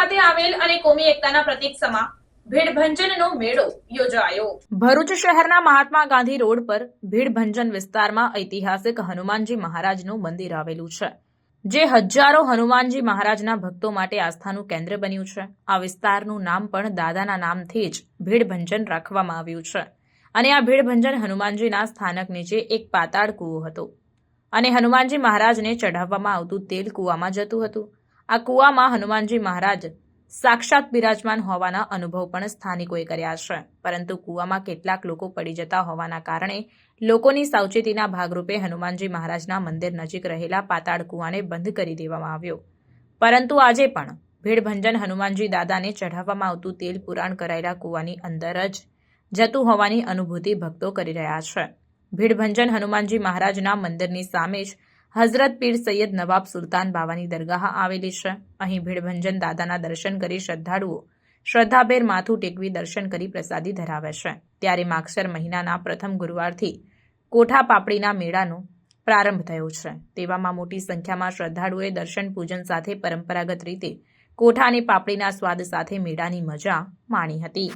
ખાતે આવેલ અને કોમી એકતાના પ્રતીક સમા ભીડભંજનનો મેળો યોજાયો. ભરૂચ શહેરના મહાત્મા ગાંધી રોડ પર ભીડભંજન વિસ્તારમાં ઐતિહાસિક હનુમાનજી મહારાજનું મંદિર આવેલું છે, જે હજારો હનુમાનજી મહારાજના ભક્તો માટે આસ્થાનું કેન્દ્ર બન્યું છે. આ વિસ્તારનું નામ પણ દાદાના નામથી જ ભીડભંજન રાખવામાં આવ્યું છે અને આ ભીડભંજન હનુમાનજીના સ્થાનક નીચે એક પાતાળ કૂવો હતો અને હનુમાનજી મહારાજને ચઢાવવામાં આવતું તેલ કૂવામાં જતું હતું. આ કૂવામાં હનુમાનજી મહારાજ સાક્ષાત બિરાજમાન હોવાના અનુભવ પણ સ્થાનિકોએ કર્યા છે. પરંતુ કૂવામાં કેટલાક લોકો પડી જતા હોવાના કારણે લોકોની સાવચેતીના ભાગરૂપે હનુમાનજી મહારાજના મંદિર નજીક રહેલા પાતાળ કૂવાને બંધ કરી દેવામાં આવ્યો. પરંતુ આજે પણ ભીડભંજન હનુમાનજી દાદાને ચઢાવવામાં આવતું તેલ પુરાણ કરાયેલા કૂવાની અંદર જ જતું હોવાની અનુભૂતિ ભક્તો કરી રહ્યા છે. ભીડભંજન હનુમાનજી મહારાજના મંદિરની સામે જ હઝરત પીર સૈયદ નવાબ સુલતાન બાવાની દરગાહ આવેલી છે. અહીં ભીડભંજન દાદાના દર્શન કરી શ્રદ્ધાળુઓ શ્રદ્ધાભેર માથું ટેકવી દર્શન કરી પ્રસાદી ધરાવે છે. ત્યારે માગસર મહિનાના પ્રથમ ગુરુવારથી કોઠા પાપડીના મેળાનો પ્રારંભ થયો છે. તેવામાં મોટી સંખ્યામાં શ્રદ્ધાળુઓએ દર્શન પૂજન સાથે પરંપરાગત રીતે કોઠા અને પાપડીના સ્વાદ સાથે મેળાની મજા માણી હતી.